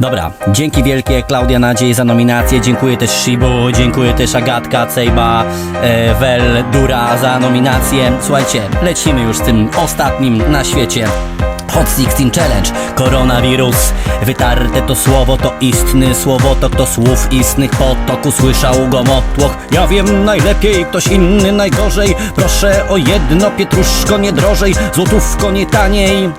Dobra, dzięki wielkie Klaudia Nadziei za nominację, dziękuję też Shibu, dziękuję też Agatka, Cejba, e, Dura za nominację. Słuchajcie, lecimy już z tym ostatnim na świecie. Hot 16 Challenge, koronawirus. Wytarte to słowo, to istny słowo To słów istnych potok usłyszał go motłoch. Ja wiem najlepiej, ktoś inny najgorzej. Proszę o jedno, pietruszko nie drożej. Złotówko nie taniej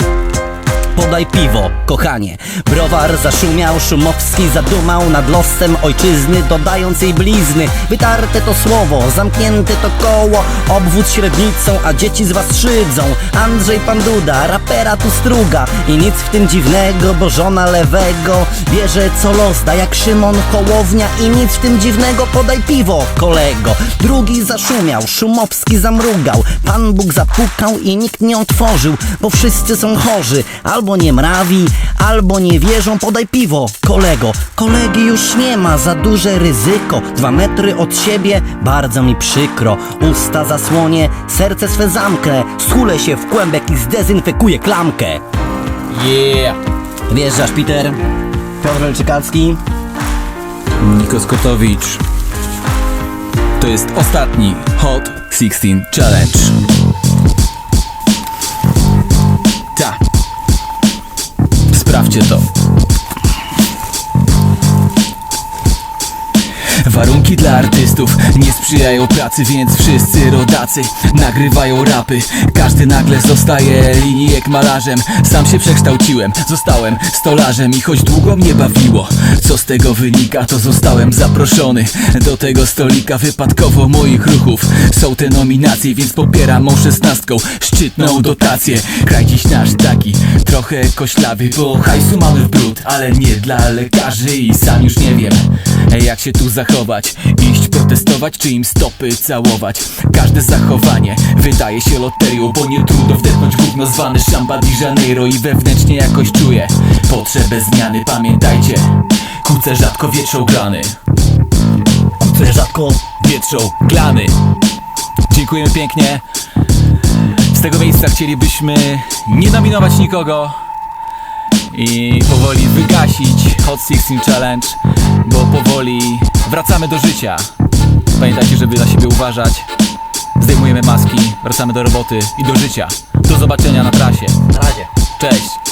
Podaj piwo, kochanie. Browar zaszumiał, Szumowski zadumał nad losem ojczyzny, dodając jej blizny. Wytarte to słowo, zamknięte to koło, obwód średnicą, a dzieci z was szydzą. Andrzej Panduda, rapera tu struga i nic w tym dziwnego, bo żona lewego bierze co los da jak Szymon Hołownia i nic w tym dziwnego, podaj piwo, kolego. Drugi zaszumiał, Szumowski zamrugał, Pan Bóg zapukał i nikt nie otworzył, bo wszyscy są chorzy, nie mrawi, albo nie wierzą, podaj piwo, kolego. Kolegi już nie ma, za duże ryzyko, dwa metry od siebie, bardzo mi przykro. Usta zasłonię, serce swe zamknę, schulę się w kłębek i zdezynfekuję klamkę. Yeah! Wjeżdżasz, Peter? Piotr Welczykalski? Nikos Kotowicz. To jest ostatni Hot 16 Challenge. Sprawdźcie to. Warunki dla artystów nie sprzyjają pracy, więc wszyscy rodacy nagrywają rapy. Każdy nagle zostaje linijek malarzem. Sam się przekształciłem, zostałem stolarzem i choć długo mnie bawiło, co z tego wynika, to zostałem zaproszony do tego stolika wypadkowo moich ruchów. Są te nominacje, więc popieram mą szesnastką szczytną dotację. Kraj dziś nasz taki, trochę koślawy, bo hajsu mamy w brud, ale nie dla lekarzy i sam już nie wiem, jak się tu Iść protestować, czy im stopy całować. Każde zachowanie wydaje się loterią, bo nie trudno wdepnąć gówno zwane Szamba di Janeiro i wewnętrznie jakoś czuję potrzebę zmiany. Pamiętajcie, kuce rzadko wietrzą glany. Które rzadko Wietrzą glany. Dziękujemy pięknie. Z tego miejsca chcielibyśmy nie nominować nikogo i powoli wygasić Hot 16 Challenge, bo powoli wracamy do życia. Pamiętajcie, żeby na siebie uważać. Zdejmujemy maski, wracamy do roboty i do życia. Do zobaczenia na trasie. Na razie. Cześć!